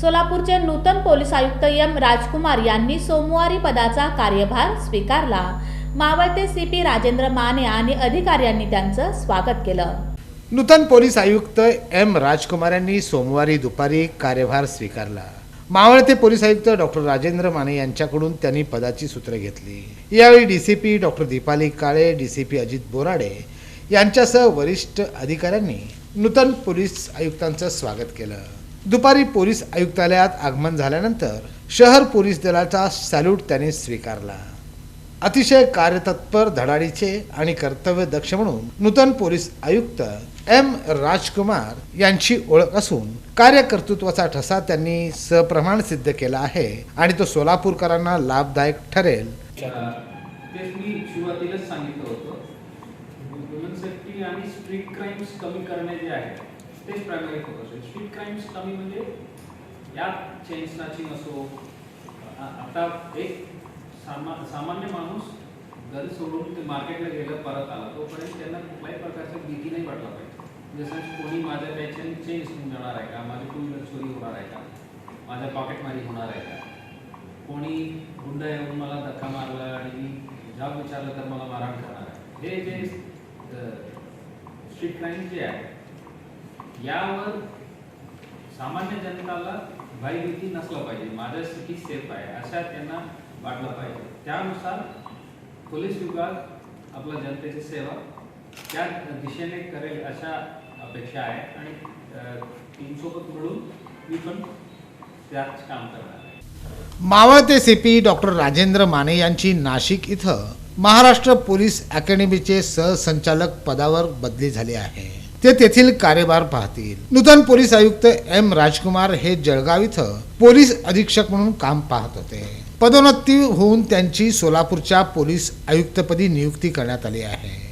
सोलापूरचे नूतन पोलीस आयुक्त एम राजकुमार यांनी सोमवारी पदाचा कार्यभार स्वीकारला. मावळते सी पी राजेंद्र माने आणि अधिकाऱ्यांनी त्यांचं स्वागत केलं. नूतन पोलीस आयुक्त एम राजकुमार यांनी सोमवारी दुपारी कार्यभार स्वीकारला. मावळते पोलीस आयुक्त डॉक्टर राजेंद्र माने यांच्याकडून त्यांनी पदाची सूत्रे घेतली. यावेळी D C P doctor Deepali Kale D C P Ajit Borade यांच्यासह वरिष्ठ अधिकाऱ्यांनी नूतन पोलीस आयुक्तांचं स्वागत केलं. दुपारी पोलीस आयुक्तालयात आगमन झाल्यानंतर शहर पोलीस दलाचा सॅल्यूट त्यांनी स्वीकारला. अतिशय कार्यतत्पर धडाडीचे आणि कर्तव्य दक्ष म्हणून नूतन पोलीस आयुक्त एम राजकुमार यांची ओळख असून कार्यकर्तृत्वाचा ठसा त्यांनी सप्रमाण सिद्ध केला आहे आणि तो सोलापूरकरांना लाभदायक ठरेल. तेच मी सुरुवातीलाच सांगितलं होतं आणि स्ट्रीट क्राईम्स कमी करणे जे आहे तेच प्रायमरी फोकस आहे. स्ट्रीट क्राईम्स कमी म्हणजे या चेन स्नॅचिंग असो. आता एक सामा सामान्य माणूस घर सोडून ते मार्केटला गेलं परत आला. तोपर्यंत त्यांना कुठल्याही प्रकारची भीती नाही वाटला पाहिजे. जसं कोणी माझ्या त्याच्याने चेन घेऊन जाणार आहे का? माझी टू व्हीलर चोरी होणार आहे का? माझ्या पॉकेटमारी होणार आहे का? कोणी गुंड येऊन मला धक्का मारला आणि मी जाब विचारलं तर मला मारहाण करणार आहे. हे जे स्ट्रीट क्राईम जे आहे यावर सामान्य जनताला भयभीती नसला पाहिजे. माझ्या स्थिती सेफ आहे. अशा त्यांना वाटलं पाहिजे. त्यानुसार पोलीस विभाग आपला जनतेची सेवा त्या दिशेने करेल अशा अपेक्षा आहे. आणि अ, टीमसोबत मिळून मी पण त्याच काम करणार आहे. मावळते सीपी डॉक्टर राजेंद्र माने यांची नाशिक इथं महाराष्ट्र पोलीस अकॅडमीचे सहसंचालक पदावर बदली झाली आहे. ते तेथील कार्यभार पाहतील. नूतन पोलीस आयुक्त एम राजकुमार हे जळगाव इथं पोलीस अधीक्षक म्हणून काम पाहत होते. पदोन्नती होऊन त्यांची सोलापूरच्या पोलीस आयुक्तपदी नियुक्ती करण्यात आली आहे.